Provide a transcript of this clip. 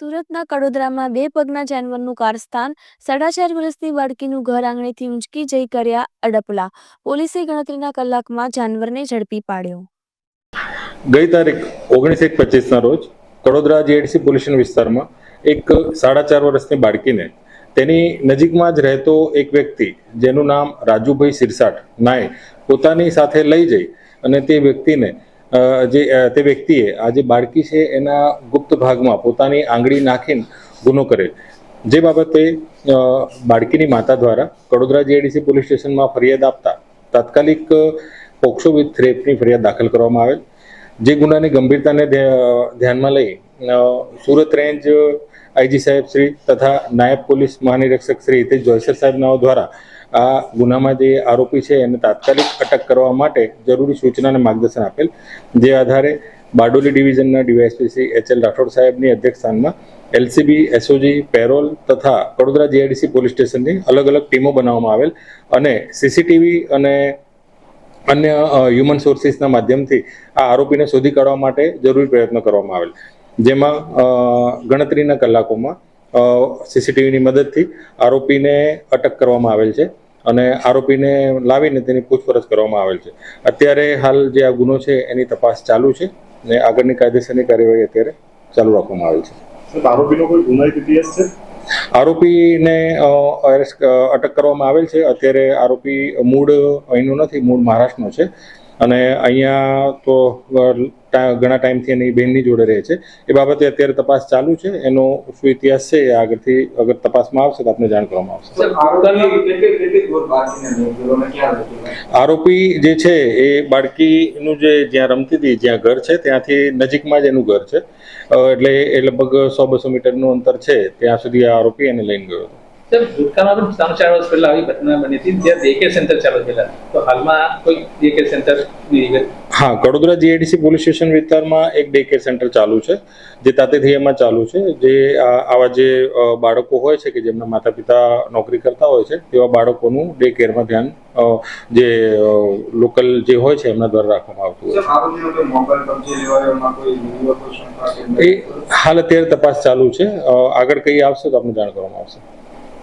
સુરતના કડોદરામાં બે પગના જાનવરનું કારસ્તાન સાડા ચાર વર્ષની બાળકીનું ઘર આંગણેથી ઊંચકી જઈ કર્યા અડપલા. પોલીસે ગણતરીના કલાકમાં જાનવરને ઝડપી પાડ્યો. ગઈ તારીખ ઓગણીસ એક પચીસના રોજ કડોદરા જીઆઈડીસી પોલીસ વિસ્તારમાં એક સાડા ચાર વર્ષની બાળકીને તેની નજીકમાં જ રહેતો એક વ્યક્તિ, જેનું નામ રાજુભાઈ સિરસાટ નાય, પોતાની સાથે લઈ જઈ અને તે વ્યક્તિને જે તે વ્યક્તિએ આ જે બાળકી છે એના ગુપ્ત ભાગમાં પોતાની આંગળી નાખીને ગુનો કરેલ. જે બાબતે બાળકીની માતા દ્વારા કડોદરા જીઆઈડીસી પોલીસ સ્ટેશનમાં ફરિયાદ આપતા તાત્કાલિક પોક્સો વિથ રેપની ફરિયાદ દાખલ કરવામાં આવેલ. જે ગુનાની ગંભીરતાને ધ્યાનમાં લઈ સુરત રેન્જ આઈજી સાહેબ શ્રી તથા નાયબ પોલીસ મહાનિરીક્ષક શ્રી હિતેશ જોયસર સાહેબનાઓ દ્વારા આ ગુનામાં જે આરોપી છે એને તાત્કાલિક અટક કરવા માટે જરૂરી સૂચના અને માર્ગદર્શન આપેલ, જે આધારે Bardoli ડિવિઝનના DYSP Shri H L Rathod સાહેબની અધ્યક્ષસ્થાનમાં એલસીબી, એસઓજી, પેરોલ તથા વડોદરા જીઆઈડીસી પોલીસ સ્ટેશનની અલગ અલગ ટીમો બનાવવામાં આવેલ અને સીસીટીવી અને અન્ય હ્યુમન સોર્સિસના માધ્યમથી આ આરોપીને શોધી કાઢવા માટે જરૂરી પ્રયત્નો કરવામાં આવેલ. જેમાં ગણતરીના કલાકોમાં સીસીટીવીની મદદથી આરોપીને અટક કરવામાં આવેલ છે અને આરોપીને લાવીને તેની પૂછપરછ કરવામાં આવેલ છે. અત્યારે હાલ જે આ ગુનો છે એની તપાસ ચાલુ છે ને આગળની કાયદેસરની કાર્યવાહી અત્યારે ચાલુ રાખવામાં આવેલ છે. આરોપીનો કોઈ ગુનાહિત ઇતિહાસ છે? આરોપીને અરેસ્ટ અટક કરવામાં આવેલ છે. અત્યારે આરોપી મૂળ અહીંનો નથી મૂળ મહારાષ્ટ્રનો છે. અને અહીંયા તો ઘણા ટાઈમથી એની બહેનની જોડે રહે છે. એ બાબતે અત્યારે તપાસ ચાલુ છે. એનો શું ઇતિહાસ છે એ આગળથી અગર તપાસમાં આવશે તો આપને જાણ કરવામાં આવશે. આરોપી જે છે એ બાળકીનું જે જ્યાં રમતી હતી જ્યાં ઘર છે ત્યાંથી નજીકમાં જ એનું ઘર છે. એટલે એ લગભગ સો બસો મીટરનું અંતર છે. ત્યાં સુધી આ આરોપી એને લઈને ગયો હતો. સર ભૂતકાળમાં પણ ત્રણ ચાર વર્ષ પહેલા આવી ઘટના બની હતી જ્યાં ડે કેર સેન્ટર ચાલુ થયેલા. તો હાલમાં કોઈ ડે કેર સેન્ટર હા કડોદરા જીઆઈડીસી પોલીસ સ્ટેશન વિસ્તારમાં એક ડે કેર સેન્ટર ચાલુ છે જે તાતેથી એમાં ચાલુ છે. જે આવા જે બાળકો હોય છે કે જેમના માતા પિતા નોકરી કરતા હોય છે તેવા બાળકોનું ડે કેરમાં ધ્યાન જે લોકલ જે હોય છે એમના દ્વારા રાખવામાં આવતું હોય છે. એ હાલ અત્યારે તપાસ ચાલુ છે. આગળ કઈ આવશે તો આપણે જાણ કરવામાં આવશે.